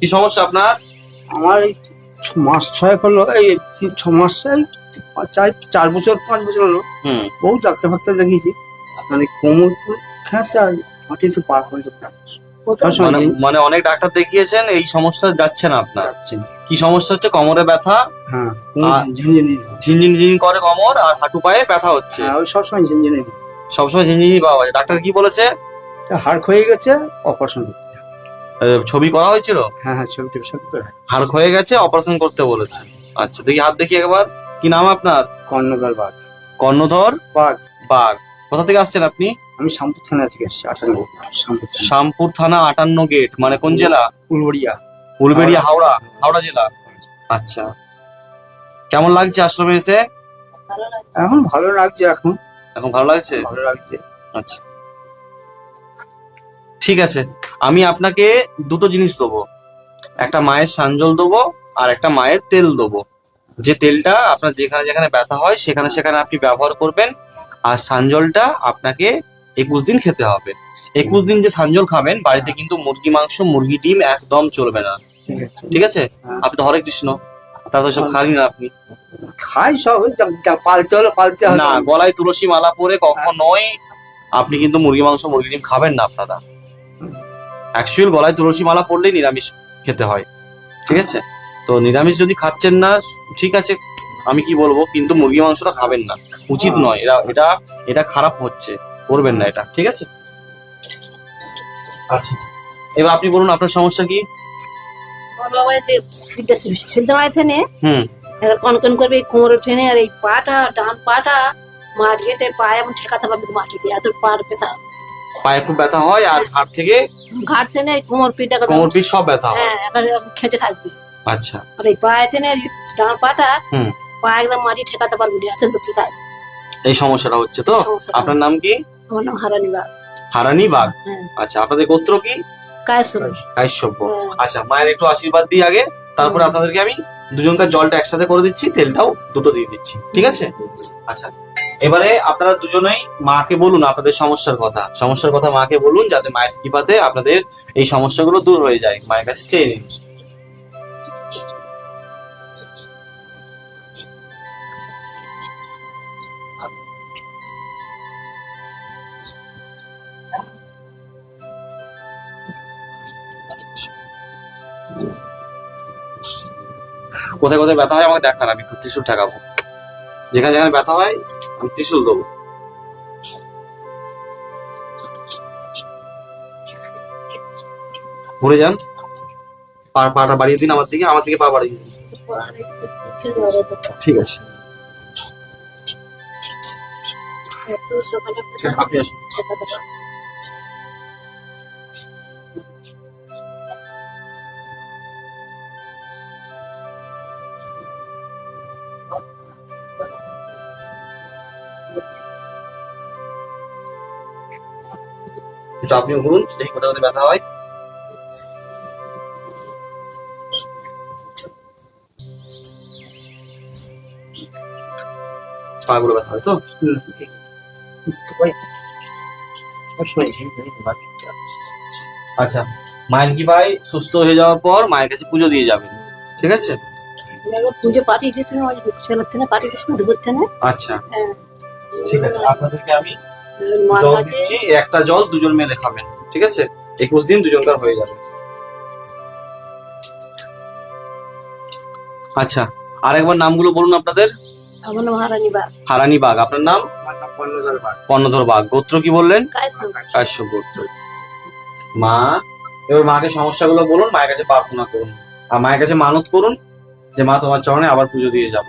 কি সমস্যা আপনার? আমার এই ছ- মাস ছয়েক হলো এই ছ মাস এই চার চার বছর পাঁচ বছর হলো। হুম। বহু ডাক্তার ফাক্তার দেখিয়েছি। মানে কোমর তো খেঁচা মাটিতে পা করে মানে মানে অনেক ডাক্তার দেখিয়েছেন এই সমস্যা যাচ্ছে না আপনার। যাচ্ছে কি সমস্যা হচ্ছে? কোমরে ব্যথা হ্যাঁ ঝিনঝিন ঝিনঝিন। করে কোমর আর হাঁটু পায়ে ব্যথা হচ্ছে। হ্যাঁ ওই সবসময় ঝিনঝিনি সবসময় ঝিনঝিনি পাওয়া যায়। ডাক্তার কি বলেছে? হাড় হয়ে গেছে অপারেশন ছবি করা হয়েছিল? হ্যাঁ হ্যাঁ ছবি টবি সব করে হাড় হয়ে গেছে অপারেশন করতে বলেছে। আচ্ছা দেখি হাত দেখি একবার। কি নাম আপনার? কর্ণধর বাঘ। কর্ণধর বাঘ। বাঘ। কোথা থেকে আসছেন আপনি? আমি শামপুর থানা থেকে এসেছি আটান্ন শামপুর থানা। শামপুর থানা আটান্ন গেট মানে কোন জেলা? উলবড়িয়া। উলবেড়িয়া হাওড়া হাওড়া জেলা। আচ্ছা। কেমন লাগছে আশ্রমে এসে? এখন ভালো লাগছে এখন। এখন ভালো লাগছে? ভালো লাগছে। আচ্ছা। ঠিক আছে। আমি আপনাকে দুটো জিনিস দেবো। একটা মায়ের সাঞ্জল দেবো আর একটা মায়ের তেল দেবো। যে তেলটা আপনার যেখানে যেখানে ব্যথা হয় সেখানে সেখানে আপনি ব্যবহার করবেন আর সাঞ্জলটা আপনাকে একুশ দিন খেতে হবে। একুশ দিন যে সাঞ্জল খাবেন বাড়িতে কিন্তু মুরগি মাংস মুরগি ডিম একদম চলবে না। ঠিক আছে। আপনি তো হরে কৃষ্ণ তার তো সব খালি না আপনি। খাই সব পালতে হলে পালতে না গলায় তুলসী মালা পরে কখনোই আপনি কিন্তু মুরগি মাংস মুরগি ডিম খাবেন না আপনারা। অ্যাকচুয়াল গলায় তুলসী মালা পড়লেই নিরামিষ খেতে হয়। ঠিক আছে? তো নিরামিষ যদি খাচ্ছেন না ঠিক আছে আমি কি বলব? কিন্তু মুরগি মাংসটা খাবেন না। উচিত নয়। এটা এটা এটা খারাপ হচ্ছে। করবেন না এটা। ঠিক আছে? আচ্ছা। এবার আপনি বলুন আপনার সমস্যা কি? কনকন করবে এই কোমরের ঠেনে আর এই পাটা ডান পাটা পায়ে এমন ঠেকাতে পারবে এত পার পেতা পায়ে খুব ব্যথা হয় আর হাড় থেকে ঘাট থেনে এই কোমর পিঠটা কোমর পিঠ সব ব্যথা হয় হ্যাঁ এবার থাকবে। আচ্ছা। আর এই পায়ে থেনে এই ডান পাটা হুম। পা একদম মাটি ঠেকাতে পারবে না এত এই সমস্যাটা হচ্ছে তো? আপনার নাম কি? আমার নাম হারানি বা হারানি বাগ? হ্যাঁ। আচ্ছা আপনাদের গোত্র কি? কায়েস কাশ্যপ্য আচ্ছা মায়ের একটু আশীর্বাদ দিই আগে। তারপরে আপনাদেরকে আমি দুজনকার জলটা একসাথে করে দিচ্ছি তেলটাও দুটো দিয়ে দিচ্ছি। ঠিক আছে? আচ্ছা। এবারে আপনারা দুজনেই মাকে বলুন আপনাদের সমস্যার কথা। সমস্যার কথা মাকে বলুন যাতে মায়ের কৃপাতে আপনাদের এই সমস্যাগুলো দূর হয়ে যায়। মায়ের কাছে চেয়ে নিন। কোথায় কোথায় ব্যথা হয় আমাকে দেখান, আমি একটু ত্রিশুল ঠেকাবো। যেখানে যেখানে ব্যথা হয় আমি ত্রিশুল দেবো ঘুরে যান। পাটা বাড়িয়ে দিন আমার দিকে আমার দিকে পা বাড়িয়ে দিন। ঠিক আছে। আপনি আসুন। একটু আপনিও ঘুরুন দেখি কোথায় কোথায় ব্যথা হয়। পাগুলো ব্যথা হয় তো? আচ্ছা মায়ের কি ভাই সুস্থ হয়ে যাওয়ার পর মায়ের কাছে পুজো দিয়ে যাবেন? ঠিক আছে? পুজো পাঠিয়ে দিয়েছিল আজ ছেলের থেকে পাঠিয়ে দিয়েছিল দুপুর থেকে। আচ্ছা। হ্যাঁ। ঠিক আছে আপনাদেরকে আমি জল দিচ্ছি একটা জল দুজন মিলে খাবেন ঠিক আছে? একুশ দিন দুজনকার হয়ে যাবে। আচ্ছা আরেকবার নামগুলো বলুন আপনাদের। আমার নাম হারানি বা হারানি বাগ আপনার নাম? কর্ণদার বাঘ বাগ। গোত্র কি বললেন? কাশ্যপ গোত্র। মা এবার মাকে সমস্যাগুলো বলুন মায়ের কাছে প্রার্থনা করুন। আর মায়ের কাছে মানত করুন যে মা তোমার চরণে আবার পুজো দিয়ে যাব।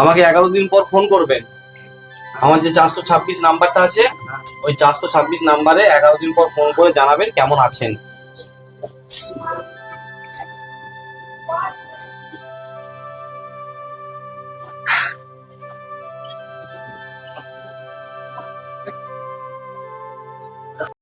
আমাকে এগারো দিন পর ফোন করবেন। আমার যে চারশো ছাব্বিশ নাম্বারটা আছে, ওই চারশো ছাব্বিশ নাম্বারে এগারো দিন পর ফোন করে জানাবেন কেমন আছেন।